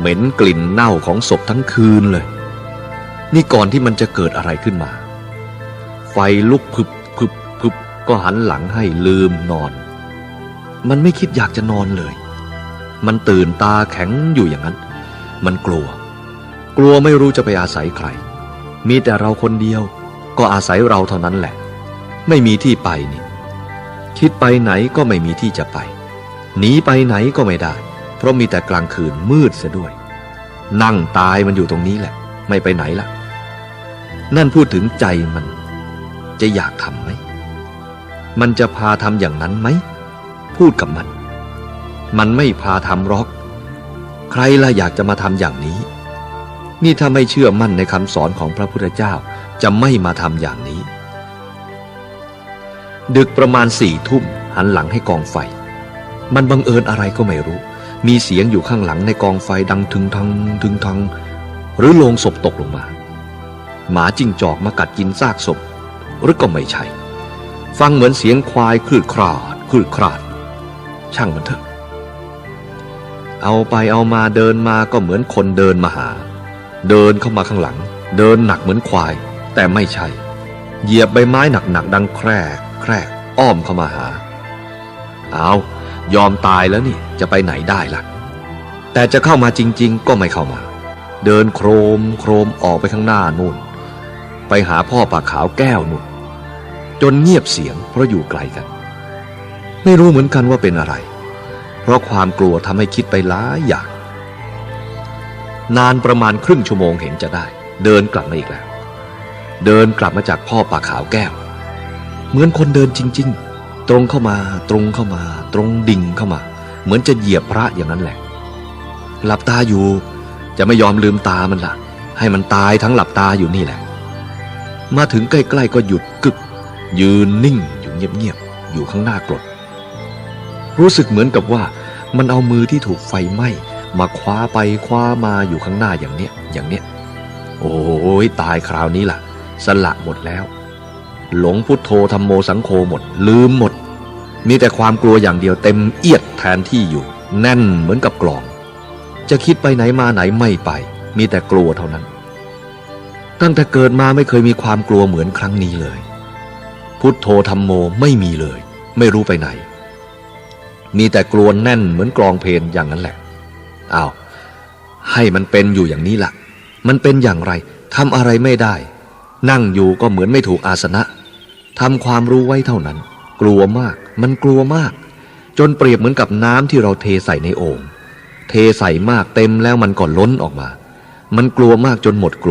เหม็นกลิ่นเน่าของศพทั้งคืนเลย นี่ก่อนที่มันจะเกิดอะไรขึ้นมา ไฟลุกพึบพึบพึบก็หันหลังให้ลืมนอน มันไม่คิดอยากจะนอนเลย มันตื่นตาแข็งอยู่อย่างนั้น มันกลัว กลัวไม่รู้จะไปอาศัยใคร มีแต่เราคนเดียวก็อาศัยเราเท่านั้นแหละ ไม่มีที่ไปนี่ คิดไปไหนก็ไม่มีที่จะไป หนีไปไหนก็ไม่ได้ เพราะมีแต่กลางคืนมืดเสียด้วย นั่งตายมันอยู่ตรงนี้แหละ ไม่ไปไหนละนั่นพูดถึงใจมัน จะอยากทำไหม มันจะพาทำอย่างนั้นไหม พูดกับมัน มันไม่พาทำหรอก ใครล่ะอยากจะมาทำอย่างนี้ นี่ถ้าไม่เชื่อมั่นในคำสอนของพระพุทธเจ้าจะไม่มาทำอย่างนี้ ดึกประมาณสี่ทุ่มหันหลังให้กองไฟ มันบังเอิญอะไรก็ไม่รู้ มีเสียงอยู่ข้างหลังในกองไฟดังถึงทังถึงทัง หรือโลงศพตกลงมา หมาจิ้งจอกมากัดกินซากศพ หรือก็ไม่ใช่ ฟังเหมือนเสียงควายคลืดคลาดคลืดคลาด ช่างมันเถอะ เอาไปเอามาเดินมาก็เหมือนคนเดินมาหา เดินเข้ามาข้างหลัง เดินหนักเหมือนควาย แต่ไม่ใช่ เหยียบใบไม้หนักๆดังแครกแครกอ้อมเข้ามาหา เอา ยอมตายแล้วนี่จะไปไหนได้ล่ะ แต่จะเข้ามาจริง ๆ ก็ไม่เข้ามา เดินโครมโครมออกไปข้างหน้านู่น ไปหาพ่อปากขาวแก้วนู่น จนเงียบเสียงเพราะอยู่ไกลกัน ไม่รู้เหมือนกันว่าเป็นอะไร เพราะความกลัวทำให้คิดไปหลายอย่าง นานประมาณครึ่งชั่วโมงเห็นจะได้ เดินกลับมาอีกแล้ว เดินกลับมาจากพ่อปากขาวแก้ว เหมือนคนเดินจริง ๆ ตรงเข้ามาตรงเข้ามา ตรงดิ่งเข้ามา เหมือนจะเหยียบพระอย่างนั้นแหละ หลับตาอยู่จะไม่ยอมลืมตามันละ่ะ ให้มันตายทั้งหลับตาอยู่นี่แหละ มาถึงใกล้ๆก็หยุดกึก ยืนนิ่งอยู่เงียบๆอยู่ข้างหน้ากรดรู้สึกเหมือนกับว่ามันเอามือที่ถูกไฟไหม้มาคว้าไปคว้ามาอยู่ข้างหน้าอย่างเนี้ยอย่างเนี้ย โอ้ยตายคราวนี้ล่ะ สละหมดแล้ว หลงพุทโธธรรมโมสังโฆหมด ลืมหมด มีแต่ความกลัวอย่างเดียวเต็มเอียดแทนที่อยู่ แน่นเหมือนกับกลอง จะคิดไปไหนมาไหนไม่ไป มีแต่กลัวเท่านั้น ตั้งแต่เกิดมาไม่เคยมีความกลัวเหมือนครั้งนี้เลย พุทโธธรรมโมไม่มีเลย ไม่รู้ไปไหน มีแต่กลัวแน่นเหมือนกลองเพลงอย่างนั้นแหละอ้าวให้มันเป็นอยู่อย่างนี้ล่ะ มันเป็นอย่างไรทำอะไรไม่ได้ นั่งอยู่ก็เหมือนไม่ถูกอาสนะ ทำความรู้ไว้เท่านั้น กลัวมาก มันกลัวมาก จนเปรียบเหมือนกับน้ำที่เราเทใส่ในโอ่งเทใส่มากเต็มแล้วมันก็ล้นออกมา มันกลัวมากจนหมดกลัว